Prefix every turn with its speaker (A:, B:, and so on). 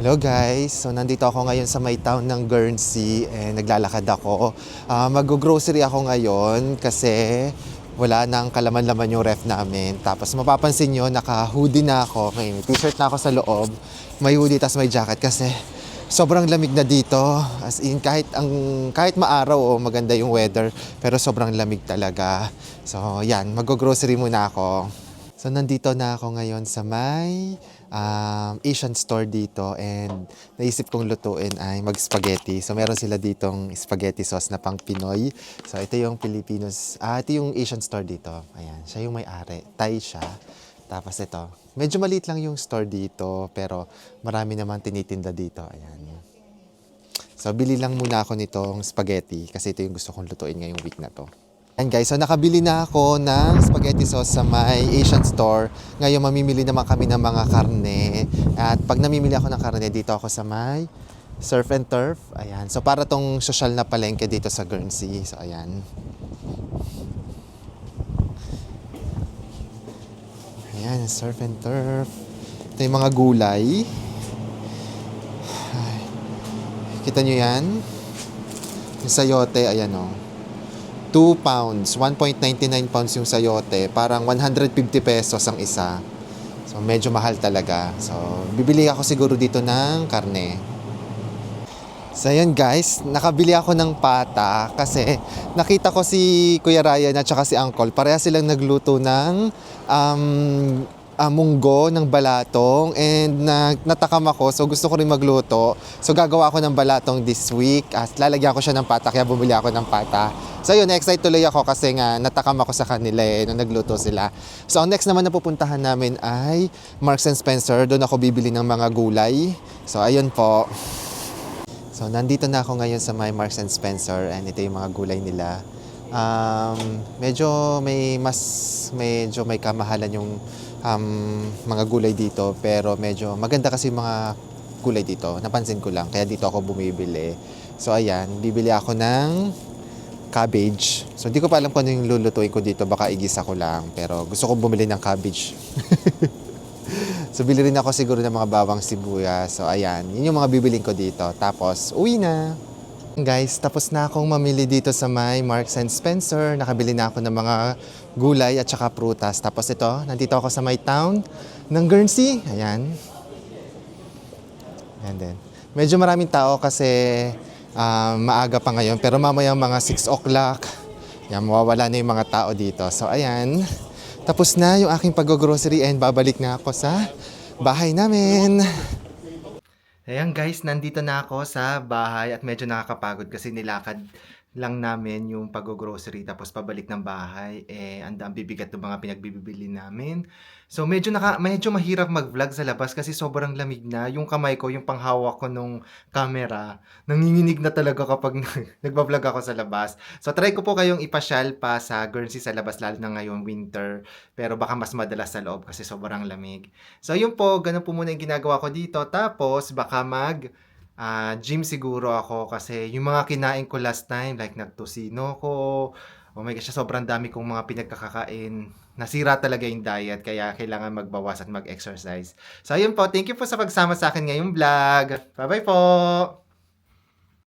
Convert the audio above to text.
A: Hello guys, so nandito ako ngayon sa may town ng Guernsey and naglalakad ako. Ah, Mag-grocery ako ngayon kasi wala nang kalaman-laman yung ref namin. Tapos mapapansin nyo, naka-hoodie na ako. May t-shirt na ako sa loob. May hoodie tapos may jacket kasi sobrang lamig na dito. As in, kahit, ang, kahit maaraw o maganda yung weather, pero sobrang lamig talaga. So yan, mag-grocery muna ako. So nandito na ako ngayon sa may um, Asian store dito and naisip kong lutuin ay mag-spaghetti. So meron sila ditong spaghetti sauce na pang Pinoy. So ito yung Filipinos, ah ito yung Asian store dito. Ayan, siya yung may-ari. Thai siya. Tapos ito, medyo maliit lang yung store dito pero marami naman tinitinda dito. Ayan. So bili lang muna ako nitong spaghetti kasi ito yung gusto kong lutuin ngayong week na to. And guys, so nakabili na ako ng spaghetti sauce sa may Asian store. Ngayon mamimili naman kami ng mga karne. At pag namimili ako ng karne, dito ako sa may Surf and Turf. Ayan. So para tong social na palengke dito sa Guernsey. So ayan. Ayan, Surf and Turf. Ito yung mga gulay. Ay. Kita nyo yan? Yung sayote, ayan o. 2 pounds, 1.99 pounds yung sayote, parang 150 pesos ang isa. So medyo mahal talaga. So bibili ako siguro dito ng karne. So yun guys, nakabili ako ng pata kasi nakita ko si Kuya Ryan at saka si Uncle, pareha silang nagluto ng um, ah, munggo ng balatong and na, natakam ako so gusto ko rin magluto. So gagawa ako ng balatong this week at lalagyan ko siya ng pata kaya bumili ako ng pata. So yun, excited tuloy ako kasi nga natakam ako sa kanila eh nung nagluto sila. So ang next naman na pupuntahan namin ay Marks and Spencer. Doon ako bibili ng mga gulay. So ayun po. So nandito na ako ngayon sa my Marks and Spencer and ito yung mga gulay nila. Um, medyo may mas medyo may kamahalan yung um, mga gulay dito pero medyo maganda kasi mga gulay dito. Napansin ko lang kaya dito ako bumibili. So ayan, bibili ako ng cabbage. So hindi ko pa alam kung ano yung lulutuin ko dito, baka igisa ko lang pero gusto ko bumili ng cabbage. So, bili rin ako siguro ng mga bawang sibuyas. So, ayan. Yun yung mga bibiling ko dito. Tapos, uwi na. Guys, tapos na akong mamili dito sa may Marks and Spencer. Nakabili na ako ng mga gulay at saka prutas. Tapos ito, nandito ako sa may town ng Guernsey. Ayan. Ayan din. Medyo maraming tao kasi ah, maaga pa ngayon. Pero mamaya mga 6 o'clock, yan, mawawala na yung mga tao dito. So, ayan. Tapos na yung aking pag-grocery and babalik na ako sa bahay namin. Ayan guys, nandito na ako sa bahay at medyo nakakapagod kasi nilakad lang namin yung pag-grocery tapos pabalik ng bahay. Eh, ang ang bibigat ng mga pinagbibili namin. So, medyo, naka, medyo mahirap mag-vlog sa labas kasi sobrang lamig na. Yung kamay ko, yung panghawak ko nung camera, nanginginig na talaga kapag nagbablog ako sa labas. So, try ko po kayong ipasyal pa sa Guernsey sa labas, lalo na ngayon winter. Pero baka mas madalas sa loob kasi sobrang lamig. So, yun po, ganun po muna yung ginagawa ko dito. Tapos, baka mag ah, gym siguro ako kasi yung mga kinain ko last time, like nagtosino ko, oh my gosh, sobrang dami kong mga pinagkakakain. Nasira talaga yung diet, kaya kailangan magbawas at mag-exercise. So, ayun po, thank you po sa pagsama sa akin ngayong vlog. Bye-bye po!